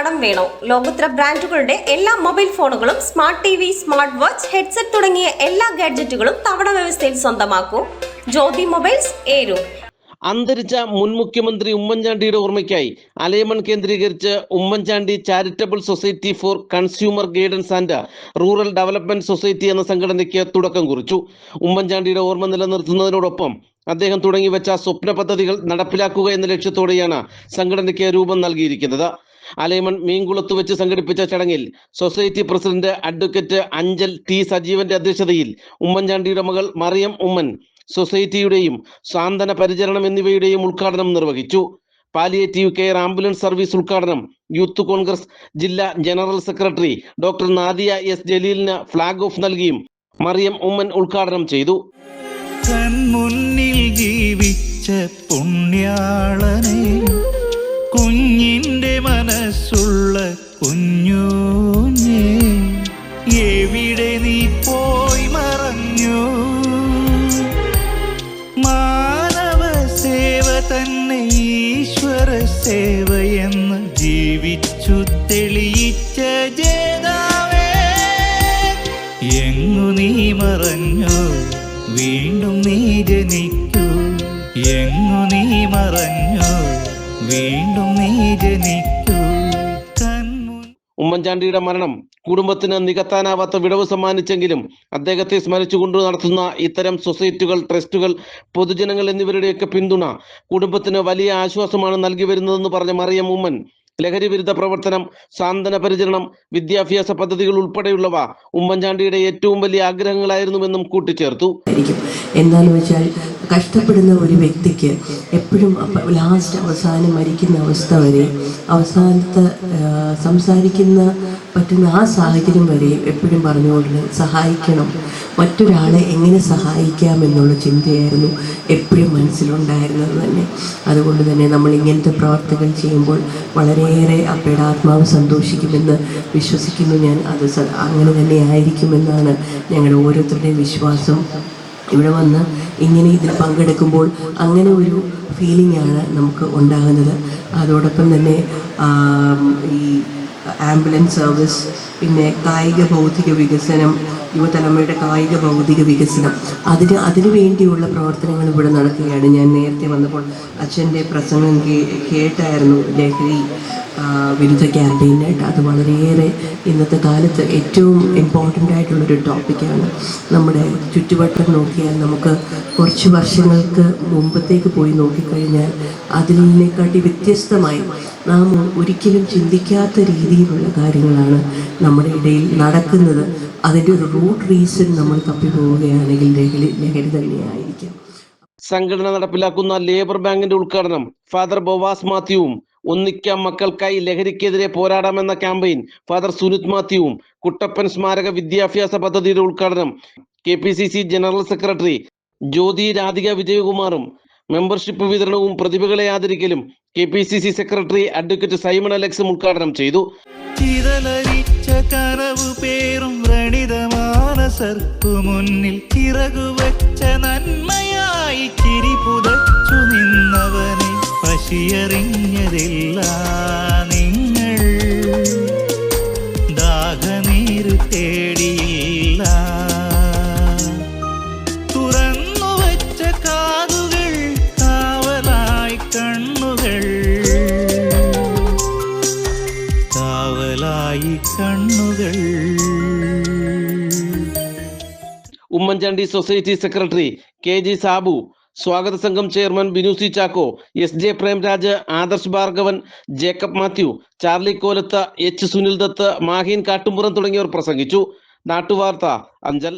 കടം വേണോ? ലോകോത്തര ബ്രാൻഡുകളുടെ എല്ലാ മൊബൈൽ ഫോണുകളും smart T V smart watch headset തുടങ്ങിയ എല്ലാ ഗാഡ്ജറ്റുകളും തവണ വ്യവസ്ഥയിൽ സ്വന്തമാക്കൂ. ജ്യോതി മൊബൈൽസ് ഏരു. അന്തരിച്ച മുൻ മുഖ്യമന്ത്രി ഉമ്മൻചാണ്ടിയുടെ ഓർമ്മയ്ക്കായി അലയമൺ കേന്ദ്രീകരിച്ച് Oommen Chandy charitable society for consumer guidance and rural development society എന്ന സംഘടനയ്ക്ക് തുടക്കം കുറിച്ചു. ഉമ്മൻചാണ്ടിയുടെ ഓർമ്മ നിലനിർത്തുന്നതിനോടൊപ്പം അദ്ദേഹം തുടങ്ങിവെച്ച സ്വപ്ന പദ്ധതികൾ നടപ്പിലാക്കുക എന്ന ലക്ഷ്യത്തോടെയാണ് സംഘടനയ്ക്ക് രൂപം നൽകിയിരിക്കുന്നത്. അലയമൺ മീൻകുളത്ത് വെച്ച് സംഘടിപ്പിച്ച ചടങ്ങിൽ society president advocate Anchal T സജീവന്റെ അധ്യക്ഷതയിൽ ഉമ്മൻചാണ്ടിയുടെ മകൾ മറിയം ഉമ്മൻ സൊസൈറ്റിയുടെയും സാന്ത്വന പരിചരണം എന്നിവയുടെയും ഉദ്ഘാടനം നിർവഹിച്ചു. പാലിയേറ്റീവ് കെയർ ആംബുലൻസ് സർവീസ് ഉദ്ഘാടനം യൂത്ത് കോൺഗ്രസ് ജില്ലാ general secretary doctor Nadiya S ജലീലിന് flag off നൽകിയും മറിയം ഉമ്മൻ ഉദ്ഘാടനം ചെയ്തു. ജീവിച്ച പുണ്യാളനെ സേവയെന്ന് ജീവിച്ചു തെളിയിച്ച ജേതാവേ. എങ്ങു നീ മറഞ്ഞു? വീണ്ടും നീ ജനിക്കൂ. എങ്ങു നീ മറഞ്ഞു? വീണ്ടും നീ ജനിക്കൂ. ഉമ്മൻചാണ്ടിയുടെ മരണം കുടുംബത്തിന് നികത്താനാവാത്ത വിടവ് സമ്മാനിച്ചെങ്കിലും അദ്ദേഹത്തെ സ്മരിച്ചുകൊണ്ട് നടത്തുന്ന ഇത്തരം സൊസൈറ്റികൾ ട്രസ്റ്റുകൾ പൊതുജനങ്ങൾ എന്നിവരുടെയൊക്കെ പിന്തുണ കുടുംബത്തിന് വലിയ ആശ്വാസമാണ് നൽകി വരുന്നതെന്ന് പറഞ്ഞ മറിയം ഉമ്മൻ ലഹരി വിരുദ്ധ പ്രവർത്തനം സാന്ത്വന പരിചരണം വിദ്യാഭ്യാസ പദ്ധതികൾ ഉൾപ്പെടെയുള്ളവ ഉമ്മൻചാണ്ടിയുടെ ഏറ്റവും വലിയ ആഗ്രഹങ്ങളായിരുന്നുവെന്നും കൂട്ടിച്ചേർത്തു. എന്നാൽ വെച്ചാൽ കഷ്ടപ്പെടുന്ന ഒരു വ്യക്തിക്ക് എപ്പോഴും ലാസ്റ്റ് അവസാനം മരിക്കുന്ന അവസ്ഥ വരെ അവസാനത്തെ സംസാരിക്കുന്ന പറ്റുന്ന ആ സാഹചര്യം വരെയും എപ്പോഴും പറഞ്ഞുകൊണ്ട് സഹായിക്കണം. മറ്റൊരാളെ എങ്ങനെ സഹായിക്കാം എന്നുള്ള ചിന്തയായിരുന്നു എപ്പോഴും മനസ്സിലുണ്ടായിരുന്നത് തന്നെ. അതുകൊണ്ട് തന്നെ നമ്മൾ ഇങ്ങനത്തെ പ്രവർത്തികൾ ചെയ്യുമ്പോൾ വളരെയേറെ അപ്പയുടെ ആത്മാവ് സന്തോഷിക്കുമെന്ന് വിശ്വസിക്കുന്നു ഞാൻ. അത് അങ്ങനെ തന്നെ ആയിരിക്കുമെന്നാണ് ഞങ്ങളുടെ ഓരോരുത്തരുടെയും വിശ്വാസം. ഇവിടെ വന്ന് ഇങ്ങനെ ഇതിൽ പങ്കെടുക്കുമ്പോൾ അങ്ങനെ ഒരു ഫീലിംഗാണ് നമുക്ക് ഉണ്ടാകുന്നത്. അതോടൊപ്പം തന്നെ ഈ ആംബുലൻസ് സർവീസ് പിന്നെ കായിക ഭൗതിക വികസനം യുവതലമുറയുടെ കായിക ഭൗതിക വികസനം അതിന് അതിനു വേണ്ടിയുള്ള പ്രവർത്തനങ്ങൾ ഇവിടെ നടക്കുകയാണ്. ഞാൻ നേരത്തെ വന്നപ്പോൾ അച്ഛന്റെ പ്രസംഗം കേട്ടായിരുന്നു ലഹരി വിരുദ്ധ ക്യാമ്പയിനായിട്ട് അത് വളരെയേറെ ഇന്നത്തെ കാലത്ത് ഏറ്റവും ഇമ്പോർട്ടന്റ് ആയിട്ടുള്ളൊരു ടോപ്പിക്കാണ് നമ്മുടെ ചുറ്റുവട്ടം നോക്കിയാൽ നമുക്ക് കുറച്ച് വർഷങ്ങൾക്ക് മുമ്പത്തേക്ക് പോയി നോക്കിക്കഴിഞ്ഞാൽ അതിനെക്കാട്ടി വ്യത്യസ്തമായി നാം ഒരിക്കലും ചിന്തിക്കാത്ത രീതിയിലുള്ള കാര്യങ്ങളാണ് നമ്മുടെ ഇടയിൽ നടക്കുന്നത്. അതിന്റെ ഒരു റൂട്ട് റീസൺ നമ്മൾ തപ്പിപ്പോവുകയാണെങ്കിൽ ലഹരി ലഹരി തന്നെയായിരിക്കാം. സംഘടന നടപ്പിലാക്കുന്ന ലേബർ ബാങ്കിന്റെ ഉദ്ഘാടനം ഫാദർ ബോവാസ് മാത്യുവും ഒന്നിക്കാം മക്കൾക്കായി ലഹരിക്കെതിരെ പോരാടാമെന്ന ക്യാമ്പയിൻ ഫാദർ സുനിത് മാത്യുവും കുട്ടപ്പൻ സ്മാരക വിദ്യാഭ്യാസ പദ്ധതിയുടെ ഉദ്ഘാടനം K P C C general secretary Jyothi Radhika വിജയകുമാറും membership വിതരണവും പ്രതിഭകളെ ആദരിക്കലും K P C C secretary advocate Simon അലക്സും ഉദ്ഘാടനം ചെയ്തു. കനവു പേറും വ്രണിതമാനസർക്കു മുന്നിൽ നന്മയായി ചിരി പശിയറിഞ്ഞതില്ല നിങ്ങൾ ദാഹനീര് തേടിയില്ല. തുറന്നു വച്ച കാതുകൾ കാവലായി കണ്ണുകൾ. കാവലായി കണ്ണുകൾ. Oommen Chandy society secretary K G Sabu സ്വാഗത സംഘം chairman Binu C Chacko S J Premraj Adarsh Bhargavan Jacob Mathew Charlie Kolath H Sunil Dutt Maheen Kattumpuram തുടങ്ങിയവർ പ്രസംഗിച്ചു. നാട്ടുവാർത്ത അഞ്ചൽ.